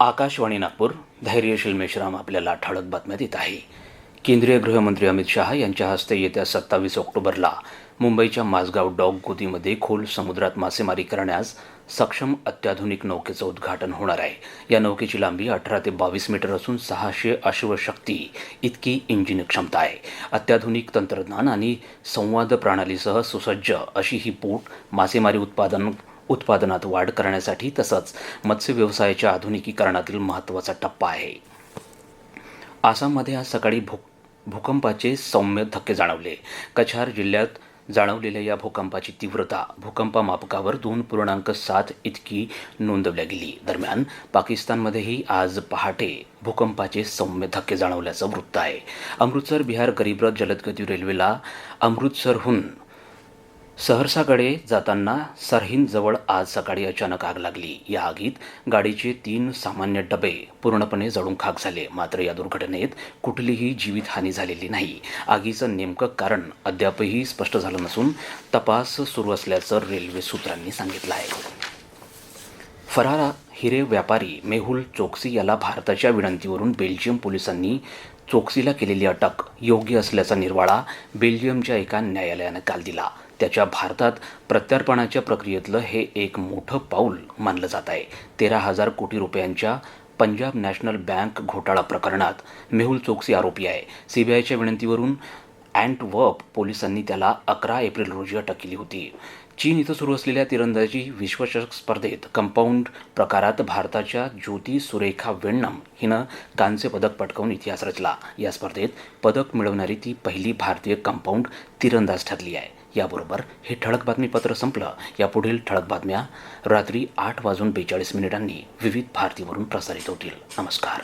आकाशवाणी नागपूर धैर्यशील मेश्राम आपल्याला ठळक बातम्या देत आहे. केंद्रीय गृहमंत्री अमित शहा यांच्या हस्ते येत्या सत्तावीस ऑक्टोबरला मुंबईच्या माझगाव डॉग गोदीमध्ये खोल समुद्रात मासेमारी करण्यास सक्षम अत्याधुनिक नौकेचं उद्घाटन होणार आहे. या नौकेची लांबी अठरा ते बावीस मीटर असून सहाशे अश्वशक्ती इतकी इंजिन क्षमता आहे. अत्याधुनिक तंत्रज्ञान आणि संवाद प्रणालीसह सुसज्ज अशी ही बोट मासेमारी उत्पादन उत्पादनात वाढ करण्यासाठी तसंच मत्स्य व्यवसायाच्या आधुनिकीकरणातील महत्त्वाचा टप्पा आहे. आसाममध्ये आज सकाळी भू भूकंपाचे सौम्य धक्के जाणवले. कछार जिल्ह्यात जाणवलेल्या या भूकंपाची तीव्रता भूकंपामापकावर दोन पूर्णांक सात इतकी नोंदवल्या गेली. दरम्यान पाकिस्तानमध्येही आज पहाटे भूकंपाचे सौम्य धक्के जाणवल्याचं वृत्त आहे. अमृतसर बिहार गरीबरथ जलदगती रेल्वेला अमृतसरहून सहरसाकडे जाताना सरहिंदजवळ आज सकाळी अचानक आग लागली. या आगीत गाडीचे तीन सामान्य डबे पूर्णपणे जळून खाक झाले. मात्र या दुर्घटनेत कुठलीही जीवितहानी झालेली नाही. आगीचं नेमकं कारण अद्यापही स्पष्ट झालं नसून तपास सुरू असल्याचं रेल्वे सूत्रांनी सांगितलं आहे. फरार हिरे व्यापारी मेहुल चोक्सी याला भारताच्या विनंतीवरून बेल्जियम पोलिसांनी चोक्सीला केलेली अटक योग्य असल्याचा निर्वाळा बेल्जियमच्या एका न्यायालयानं काल दिला. त्याच्या भारतात प्रत्यार्पणाच्या प्रक्रियेतलं हे एक मोठं पाऊल मानलं जात आहे. तेरा हजार कोटी रुपयांच्या पंजाब नॅशनल बँक घोटाळा प्रकरणात मेहुल चोक्सी आरोपी आहे. सीबीआयच्या विनंतीवरून अँटवर्प पोलिसांनी त्याला अकरा एप्रिल रोजी अटक केली होती. चीन इथं सुरू असलेल्या तिरंदाजी विश्वचषक स्पर्धेत कंपाऊंड प्रकारात भारताच्या ज्योती सुरेखा वेण्णम हिनं कांस्य पदक पटकावून इतिहास रचला. या स्पर्धेत पदक मिळवणारी ती पहिली भारतीय कंपाऊंड तिरंदाज ठरली आहे. याबरोबर हे ठळक बातमीपत्र संपलं. यापुढील ठळक बातम्या रात्री आठ वाजून बेचाळीस मिनिटांनी विविध भारतीवरून प्रसारित होतील. नमस्कार.